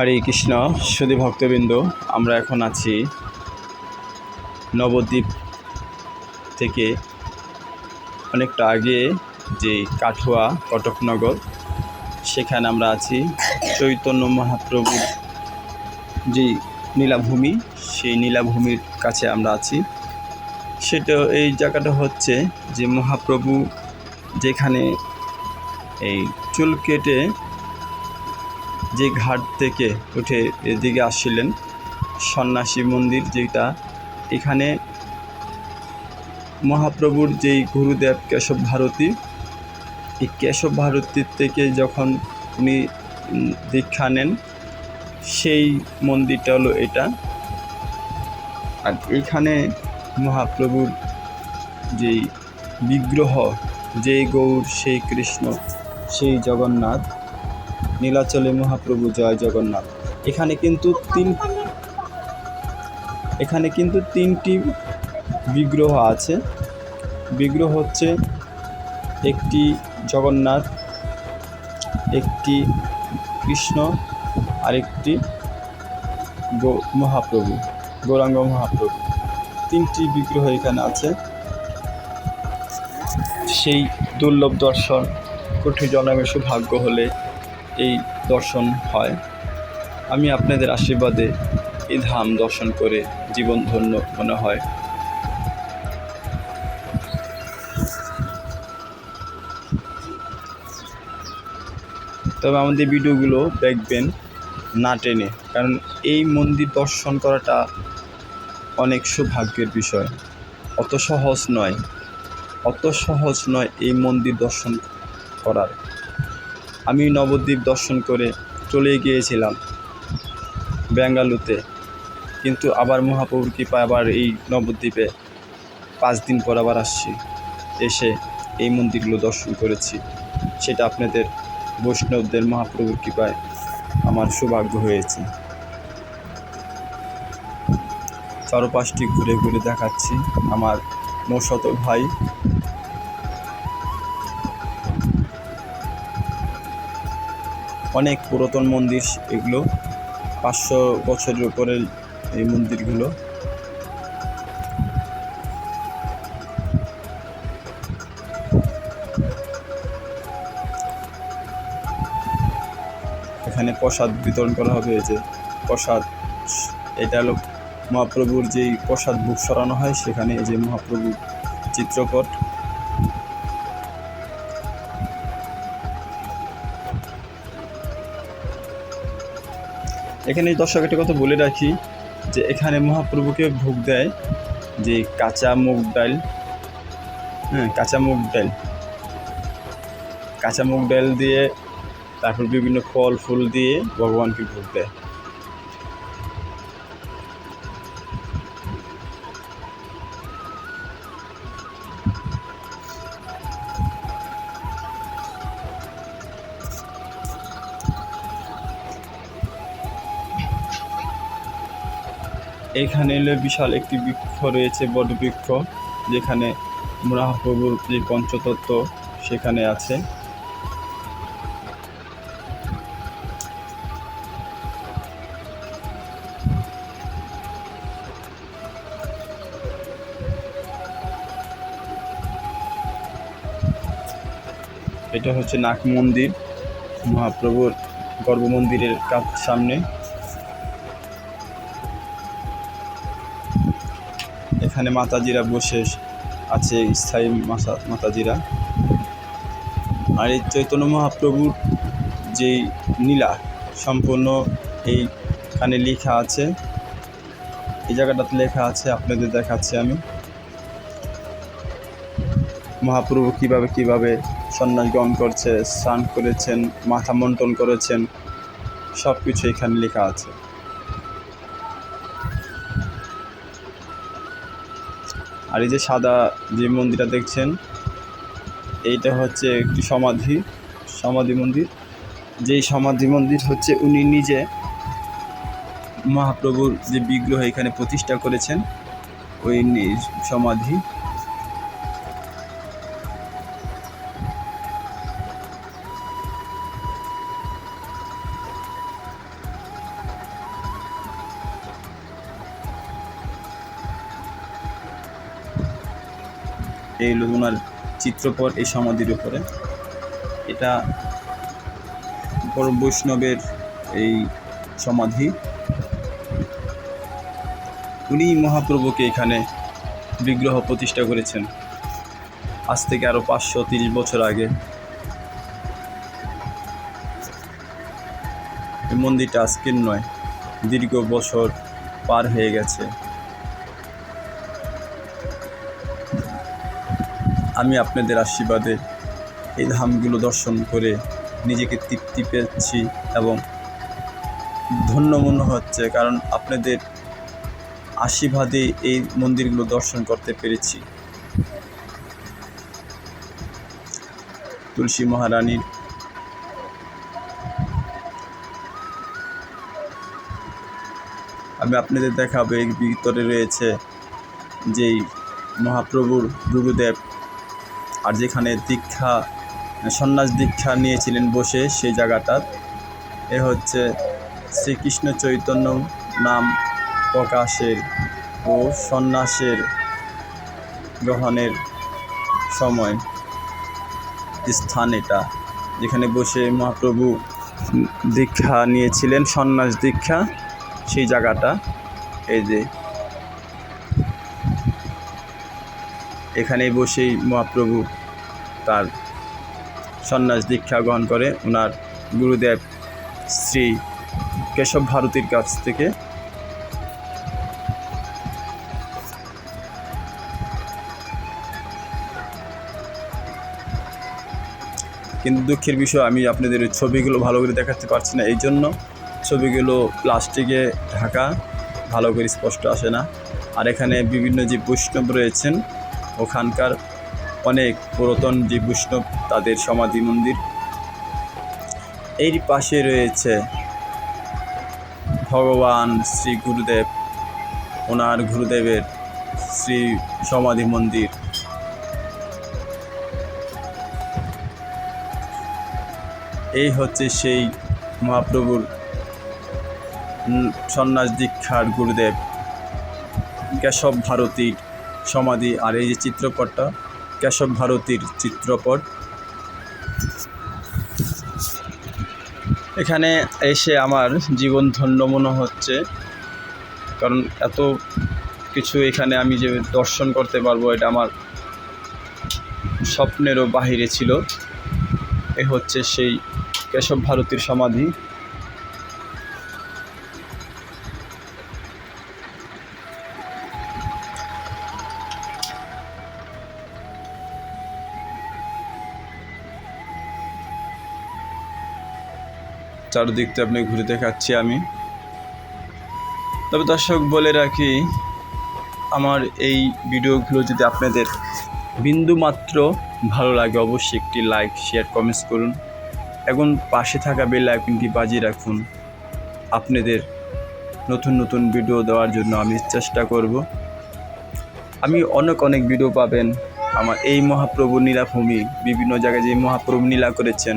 হরে কৃষ্ণ, সুধী ভক্তবৃন্দ, আমরা এখন আছি নবদ্বীপ থেকে অনেকটা আগে যে কাঠুয়া কটকনগর, সেখানে আমরা আছি। চৈতন্য মহাপ্রভুর যে নীলাভূমি, সেই নীলাভূমির কাছে আমরা আছি। সেটা, এই জায়গাটা হচ্ছে যে মহাপ্রভু যেখানে এই চুল কেটে যে ঘাট থেকে উঠে এদিকে আসছিলেন সন্ন্যাসী মন্দির যেটা। এখানে মহাপ্রভুর যেই গুরুদেব কেশব ভারতী, এই কেশব ভারতীর থেকে যখন উনি দীক্ষা নেন, সেই মন্দিরটা হলো এটা। আর এখানে মহাপ্রভুর যেই বিগ্রহ, যেই গৌর, সেই কৃষ্ণ, সেই জগন্নাথ নীলাচলে মহাপ্রভু জয় জগন্নাথ। এখানে কিন্তু তিন এখানে কিন্তু তিনটি বিগ্রহ আছে। বিগ্রহ হচ্ছে একটি জগন্নাথ, একটি কৃষ্ণ, আরেকটি গো মহাপ্রভু, গৌরাঙ্গ মহাপ্রভু। তিনটি বিগ্রহ এখানে আছে। সেই দুর্লভ দর্শন কঠিন জন্মের সৌভাগ্য হলে এই দর্শন হয়। আমি আপনাদের আশীর্বাদে এই ধাম দর্শন করে জীবন ধন্য মনে হয়। তবে আমাদের ভিডিওগুলো দেখবেন না টেনে, কারণ এই মন্দির দর্শন করাটা অনেক সৌভাগ্যের বিষয়। অত সহজ নয়, অত সহজ নয় এই মন্দির দর্শন করার। আমি নবদ্বীপ দর্শন করে চলে গিয়েছিলাম বেঙ্গালুতে কিন্তু আবার মহাপ্রভুর কৃপায় আবার এই নবদ্বীপে পাঁচ দিন পর আবার আসছি। এসে এই মন্দিরগুলো দর্শন করেছি। সেটা আপনাদের বৈষ্ণবদের মহাপ্রভুর কৃপায় আমার সৌভাগ্য হয়েছে। চারপাশটি ঘুরে ঘুরে দেখাচ্ছি। আমার মৌসত ভাই অনেক পুরাতন মন্দির, এগুলো পাঁচশো বছরের উপরে এই মন্দিরগুলো। এখানে প্রসাদ বিতরণ করা হবে যে প্রসাদ, এটা হলো মহাপ্রভুর যেই প্রসাদ বুক সরানো হয়, সেখানে এই যে মহাপ্রভুর চিত্রপট এখানে দর্শক, একটা কথা বলে রাখি যে এখানে মহাপ্রভুকে ভোগ দেয় যে কাঁচা মুগ ডাল। হ্যাঁ কাঁচা মুগ ডাল। কাঁচা মুগ ডাল দিয়ে তারপর বিভিন্ন ফল ফুল দিয়ে ভগবানকে ভোগ দেয়। এখানে এলে বিশাল একটি বৃক্ষ রয়েছে বট বৃক্ষ, যেখানে মহাপ্রভুর যে পঞ্চতত্ত্ব সেখানে আছে। এটা হচ্ছে নাক মন্দির, মহাপ্রভুর গর্ভ মন্দিরের কাছ সামনে। এখানে মাতাজিরা বসে আছে, স্থায়ী মাতা, মাতাজিরা। আর এই চৈতন্য মহাপ্রভুর যেই নীলা সম্পূর্ণ এইখানে লেখা আছে, এই জায়গাটাতে লেখা আছে, আপনাদের দেখাচ্ছি আমি। মহাপ্রভু কীভাবে কীভাবে সন্ন্যাস গ্রহণ করছে, স্নান করেছেন, মাথা মন্টন করেছেন সব কিছু এখানে লেখা আছে। আর এই যে সাদা যে মন্দিরটা দেখছেন, এইটা হচ্ছে একটি সমাধি সমাধি মন্দির। যেই সমাধি মন্দির হচ্ছে উনি নিজে মহাপ্রভুর যে বিগ্রহ এখানে প্রতিষ্ঠা করেছেন, ওই সমাধি। এই হলো ওনার চিত্রপট এই সমাধির উপরে। এটা বড় বৈষ্ণবের এই সমাধি। উনি মহাপ্রভুকে এখানে বিগ্রহ প্রতিষ্ঠা করেছেন। আজ থেকে আরও পাঁচশো তিরিশ বছর আগে। এই মন্দিরটা আজকের নয়, দীর্ঘ বছর পার হয়ে গেছে। আমি আপনাদের আশীর্বাদে এই ধামগুলো দর্শন করে নিজেকে তৃপ্তি পেয়েছি এবং ধন্য মনে হচ্ছে, কারণ আপনাদের আশীর্বাদে এই মন্দিরগুলো দর্শন করতে পেরেছি। তুলসী মহারানীর আমি আপনাদের দেখাবো, এর ভিতরে রয়েছে যেই মহাপ্রভুর গুরুদেব আর যেখানে দীক্ষা, সন্ন্যাস দীক্ষা নিয়েছিলেন বসে সেই জায়গাটার এ হচ্ছে শ্রীকৃষ্ণ চৈতন্য নাম প্রকাশের ও সন্ন্যাসের গ্রহণের সময় স্থান এটা, যেখানে বসে মহাপ্রভু দীক্ষা নিয়েছিলেন, সন্ন্যাস দীক্ষা, সেই জায়গাটা, এই যে এখানে বসেই মহাপ্রভু তার সন্ন্যাস দীক্ষা গ্রহণ করে ওনার গুরুদেব শ্রী কেশব ভারতীর কাছ থেকে। কিন্তু দুঃখের বিষয়, আমি আপনাদের ছবিগুলো ভালো করে দেখাতে পারছি না, এই জন্য ছবিগুলো প্লাস্টিকে ঢাকা, ভালো করে স্পষ্ট আসে না। আর এখানে বিভিন্ন যে বৈষ্ণব রয়েছেন ওখানকার অনেক পুরাতন যে বৈষ্ণব তাদের সমাধি মন্দির। এর পাশে রয়েছে ভগবান শ্রী গুরুদেব। ওনার গুরুদেবের শ্রী সমাধি মন্দির। এই হচ্ছে সেই মহাপ্রভুর সন্ন্যাস দীক্ষার গুরুদেব। কেশব ভারতীর সমাধি আর এই যে চিত্রপটটা কেশব ভারতীর চিত্রপট এখানে এসে আমার জীবন ধন্য মনে হচ্ছে, কারণ এত কিছু এখানে আমি যে দর্শন করতে পারব এটা আমার স্বপ্নেরও বাহিরে ছিল। এ হচ্ছে সেই কেশব ভারতীর সমাধি। চারদিকটা আপনি ঘুরে দেখাচ্ছি আমি। তবে দর্শক, বলে রাখি, আমার এই ভিডিওগুলো যদি আপনাদের বিন্দু মাত্র ভালো লাগে, অবশ্যই একটি লাইক, শেয়ার, কমেন্টস করুন। এখন পাশে থাকা বেল আইকনটি বাজিয়ে রাখুন। আপনাদের নতুন নতুন ভিডিও দেওয়ার জন্য আমি চেষ্টা করব। আমি অনেক অনেক ভিডিও পাবেন। আমার এই মহাপ্রভু নীলাভূমি, বিভিন্ন জায়গায় যে মহাপ্রভু নীলা করেছেন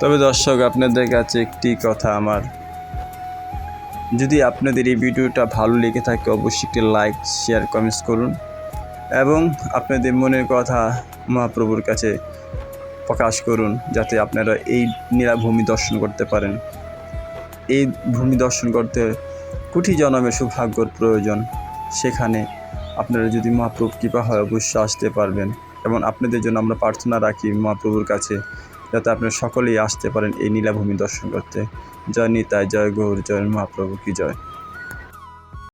তবে দর্শক, আপনাদের কাছে একটি কথা আমার। যদি আপনাদের এই ভিডিওটা ভালো লেগে থাকে, অবশ্যই একটি লাইক, শেয়ার, কমেন্টস করুন এবং আপনাদের মনের কথা মহাপ্রভুর কাছে প্রকাশ করুন, যাতে আপনারা এই নীলাভূমি দর্শন করতে পারেন। এই ভূমি দর্শন করতে কোটি জনমের সৌভাগ্যর প্রয়োজন। সেখানে আপনারা যদি মহাপ্রভু কৃপা হয়, অবশ্যই আসতে পারবেন এবং আপনাদের জন্য আমরা প্রার্থনা রাখি মহাপ্রভুর কাছে যাতে আপনারা সকলেই আসতে পারেন এই নীলাভূমি দর্শন করতে। জয় নিতাই, জয় গৌর, জয় মহাপ্রভু, কি জয়।